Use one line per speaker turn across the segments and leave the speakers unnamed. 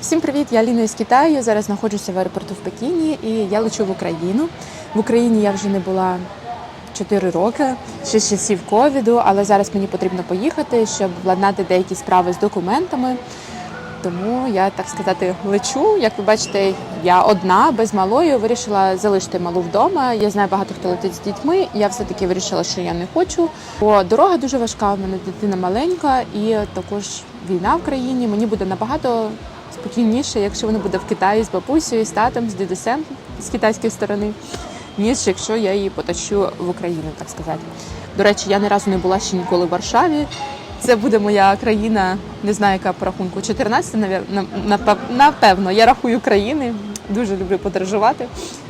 Всім привіт! Я Ліна із Китаю. Зараз знаходжуся в аеропорту в Пекіні і я лечу в Україну. В Україні я вже не була 4 роки, ще з часів ковіду, але зараз мені потрібно поїхати, щоб владнати деякі справи з документами. Тому я, так сказати, лечу. Як ви бачите, я одна без малої вирішила залишити малу вдома. Я знаю, багато хто летить з дітьми. Я все-таки вирішила, що я не хочу. Бо дорога дуже важка, у мене дитина маленька, і також війна в країні. Мені буде набагато спокійніше, якщо вона буде в Китаї з бабусею, з татом, з дідусем з китайської сторони, ніж якщо я її потащу в Україну, так сказати. До речі, я ні разу не була ще ніколи в Варшаві. Це буде моя країна, не знаю, яка по рахунку 14, навер- напевно. Я рахую країни, дуже люблю подорожувати.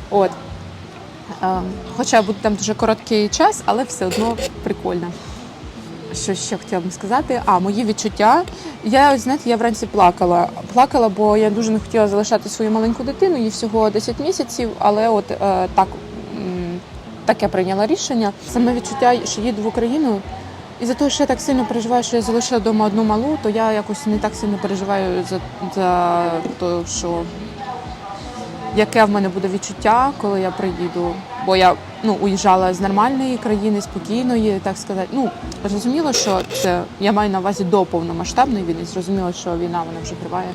От. Е, Хоча буде там дуже короткий час, але все одно прикольно. Що ще хотіла б сказати? А, мої відчуття. Я, ось, знаєте, я вранці плакала. Плакала, бо я дуже не хотіла залишати свою маленьку дитину, їй всього 10 місяців, але от е, так, м, таке прийняла рішення. Саме відчуття, що їду в Україну. І за те, що я так сильно переживаю, що я залишила вдома одну малу, то я якось не так сильно переживаю за, за те, що яке в мене буде відчуття, коли я приїду. Бо я ну, уїжджала з нормальної країни, спокійної, так сказати. Ну, зрозуміло, що це я маю на увазі до повномасштабної війни. Зрозуміло, що війна вона вже триває.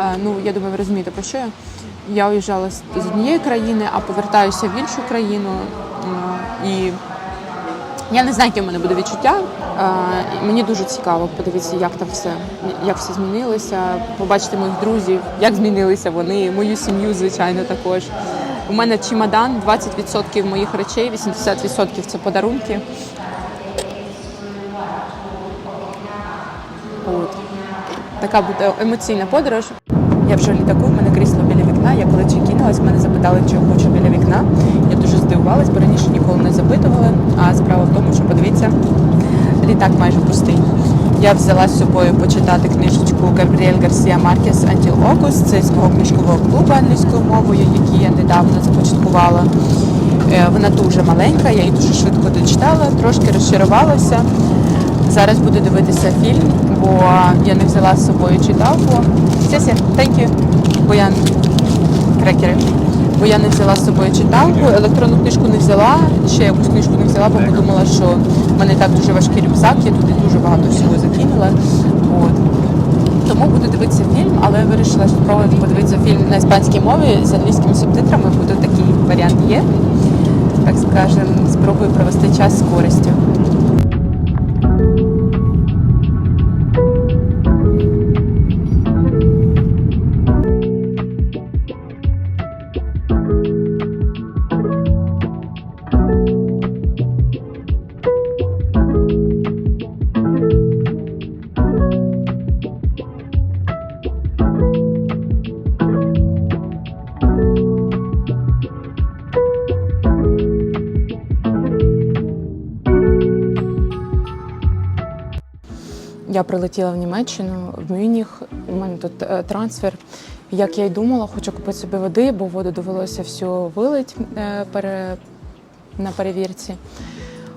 Е, ну, я думаю, ви розумієте, про що я. Я уїжджала з однієї країни, а повертаюся в іншу країну. Е, І я не знаю, яке в мене буде відчуття. Е, Мені дуже цікаво подивитися, як там все, як все змінилося, побачити моїх друзів, як змінилися вони, мою сім'ю, звичайно, також. У мене чемодан, 20% моїх речей, 80% це подарунки. От. Така буде емоційна подорож. Я вже літаку, в мене крісло біля вікна. Я коли чекінулась, мене запитали, чи я хочу біля вікна. Я дуже здивувалась, бо раніше ніколи не запитували. А справа в тому, що подивіться, літак майже пустий. Я взяла з собою почитати книжечку Габріель Гарсія Маркес August. Це з мого книжкового клубу англійською мовою, який я недавно започаткувала. Е, Вона дуже маленька, я її дуже швидко дочитала, трошки розчарувалася. Зараз буду дивитися фільм, бо я не взяла з собою читалку. Сесі, thank you. Бо крекери. Бо я не взяла з собою читалку, електронну книжку не взяла, ще якусь книжку не взяла, бо подумала, що в мене так дуже важкий рюкзак, я туди дуже багато всього закинула. От. Тому буду дивитися фільм, але вирішила спробувати подивитися фільм на іспанській мові з англійськими субтитрами, буде такий варіант є. Так скажемо, спробую провести час з користю. Я прилетіла в Німеччину, в Мюніх. У мене тут е, трансфер. Як я й думала, хочу купити собі води, бо воду довелося всю вилить е, пере, на перевірці.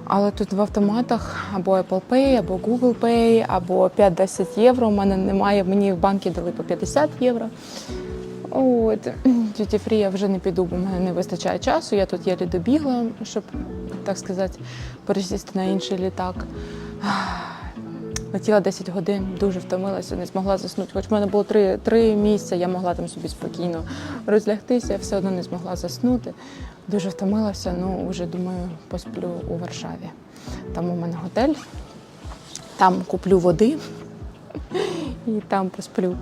Але тут в автоматах або Apple Pay, або Google Pay, або 5-10 євро. У мене немає, мені в банки дали по 50 євро. От, Duty Free я вже не піду, бо в мене не вистачає часу. Я тут єлі добігла, щоб, так сказати, пересісти на інший літак. Летіла 10 годин, дуже втомилася, не змогла заснути. Хоч в мене було три, три місця, я могла там собі спокійно розлягтися, я все одно не змогла заснути. Дуже втомилася, ну вже думаю, посплю у Варшаві. Там у мене готель, там куплю води і там посплю.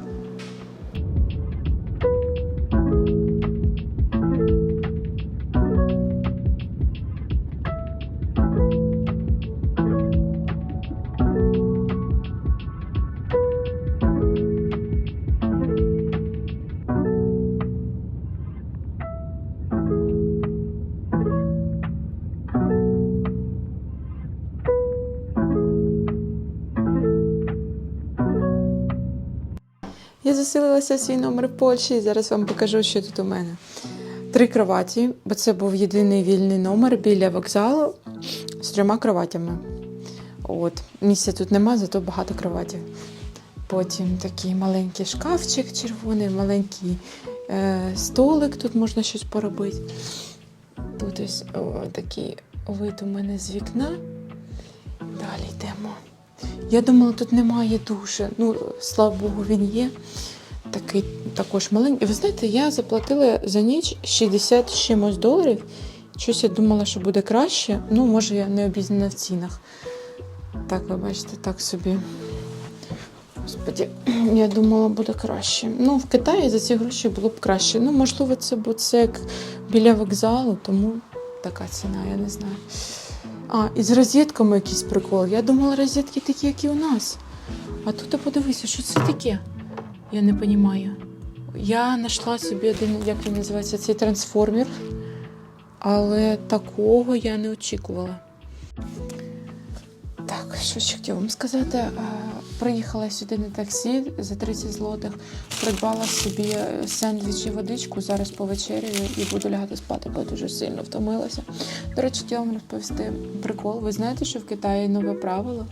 Я заселилася в свій номер в Польщі і зараз вам покажу, що тут у мене. Три кроваті, бо це був єдиний вільний номер біля вокзалу з трьома кроватями. От. Місця тут нема, зато багато кроватів. Потім такий маленький шкафчик червоний, маленький е, столик, тут можна щось поробити. Тут ось о, такий вид у мене з вікна. Далі йдемо. Я думала, тут немає душа. Ну, слава Богу, він є. Такий також маленький. І Ви знаєте, я заплатила за ніч 60 чимось доларів. Щось я думала, що буде краще. Ну, може, я не обізнана в цінах. Так, ви бачите, так собі. Господі, я думала, буде краще. Ну, в Китаї за ці гроші було б краще. Ну, можливо, це, бо це як біля вокзалу, тому така ціна, я не знаю. А, і з розетками якийсь прикол. Я думала, розетки такі, як і у нас. А тут подивися, що це таке? Я не розумію. Я знайшла собі один, як він називається, цей трансформер, але такого я не очікувала. Що ще хотіла вам сказати? Е, Приїхала сюди на таксі за 30 злотих, придбала собі сендвіч і водичку. Зараз повечерюю і буду лягати спати, бо дуже сильно втомилася. До речі, хотіла вам розповісти прикол. Ви знаєте, що в Китаї нове правило?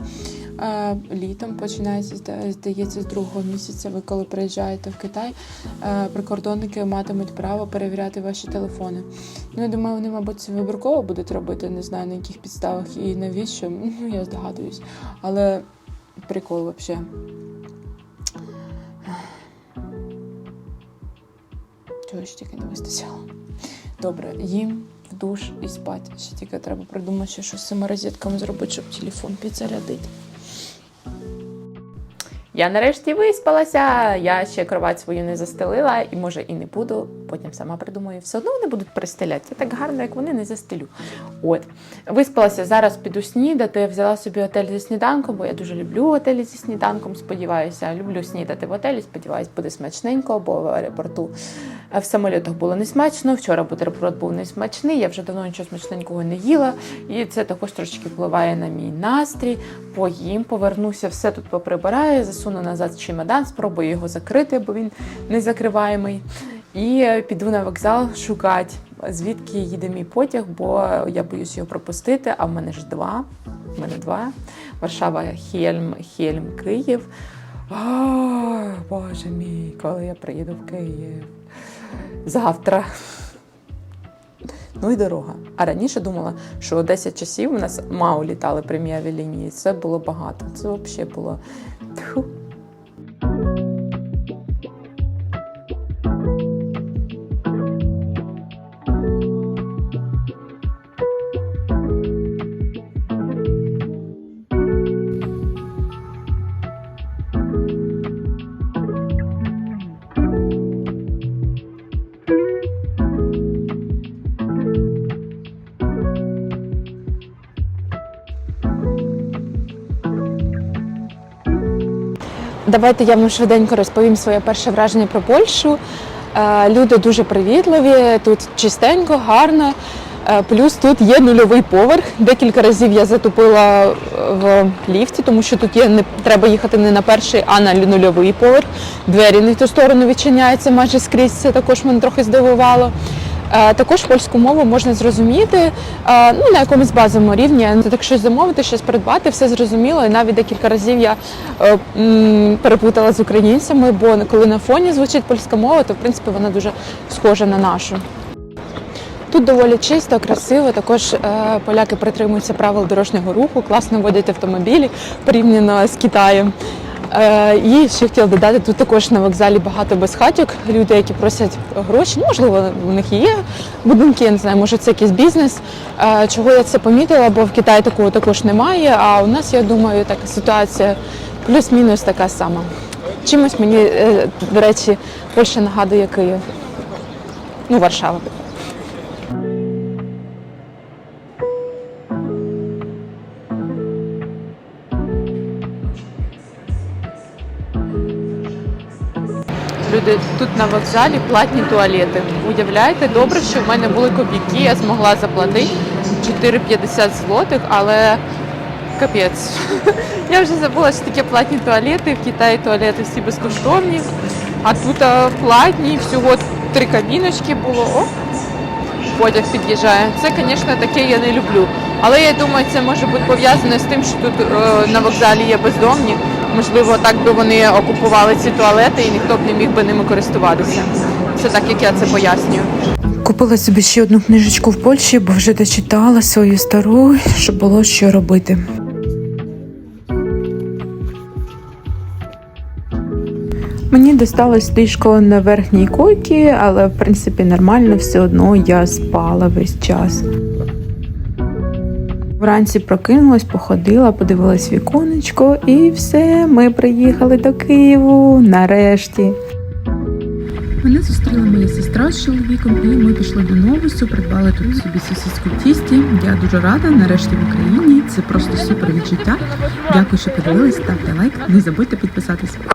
Літом починається, здається, з другого місяця. Ви коли приїжджаєте в Китай, прикордонники матимуть право перевіряти ваші телефони. Ну, я думаю, вони, мабуть, це вибірково будуть робити, не знаю на яких підставах і навіщо. Ну, я здогадуюсь. Але прикол взагалі. Чого ж тільки не вистачало. Добре, їм в душ і спать. Ще тільки треба придумати, щось з цими розетками зробити, щоб телефон підзарядити. Я нарешті виспалася. Я ще кровать свою не застелила, і може і не буду. Потім сама придумаю. Все одно вони будуть перестеляти. Це так гарно, як вони не застелю. От виспалася. Зараз піду снідати. Я взяла собі готель зі сніданком, бо я дуже люблю готелі зі сніданком. Сподіваюся, люблю снідати в готелі. Сподіваюсь, буде смачненько, бо в аеропорту в самолітах було не смачно. Вчора бутерброд був не смачний. Я вже давно нічого смачненького не їла, і це також трошки впливає на мій настрій. Поїм, повернуся, все тут поприбираю, засуну назад чемодан, спробую його закрити, бо він не закриваємий. І е, піду на вокзал шукати, звідки їде мій потяг, бо я боюсь його пропустити. А в мене ж два. В мене два. Варшава, Хельм, Хельм, Київ. Ой, Боже мій, коли я приїду в Київ. Завтра. Ну і дорога. А раніше думала, що 10 часів у нас мало літали премієві лінії. Це було багато. Це взагалі було. Давайте я вам швиденько розповім своє перше враження про Польщу. Е, Люди дуже привітливі, тут чистенько, гарно. Е, Плюс тут є нульовий поверх. Декілька разів я затупила в ліфті, тому що тут є не треба їхати не на перший, а на нульовий поверх. Двері не в ту сторону відчиняються майже скрізь. Це також мене трохи здивувало. Е, Також польську мову можна зрозуміти е, ну, на якомусь базовому рівні. Так щось замовити, щось придбати, все зрозуміло. І навіть декілька разів я е, перепутала з українцями, бо коли на фоні звучить польська мова, то в принципі вона дуже схожа на нашу. Тут доволі чисто, красиво. Також е, поляки притримуються правил дорожнього руху, класно водять автомобілі порівняно з Китаєм. Е, і ще хотіла додати, тут також на вокзалі багато безхатьок, люди, які просять гроші. Ну, можливо, у них є будинки, я не знаю, може це якийсь бізнес. Е, чого я це помітила, бо в Китаї такого також немає. А у нас, я думаю, така ситуація плюс-мінус така сама. Чимось мені, е, до речі, Польща нагадує Київ. Ну, Варшава. Люди тут на вокзалі платні туалети. Уявляєте, добре, що в мене були копійки, я змогла заплатити 4,50 злотих, але капець. Я вже забула, що таке платні туалети. В Китаї туалети всі безкоштовні, а тут платні, всього три кабіночки було. О, потяг під'їжджає. Це, звісно, таке я не люблю. Але я думаю, це може бути пов'язане з тим, що тут е, на вокзалі є бездомні, Можливо, так би вони окупували ці туалети і ніхто б не міг би ними користуватися. Це так, як я це пояснюю. Купила собі ще одну книжечку в Польщі, бо вже дочитала свою стару, щоб було що робити. Мені досталось ліжко на верхній койці, але в принципі нормально все одно я спала весь час. Вранці прокинулась, походила, подивилась віконечко, і все, ми приїхали до Києву нарешті. Мене зустріла моя сестра з чоловіком, і ми пішли до новусу, придбали тут собі в тісті. Я дуже рада, нарешті в Україні. Це просто супер відчуття. Дякую, що подивились, ставте лайк, не забудьте підписатись.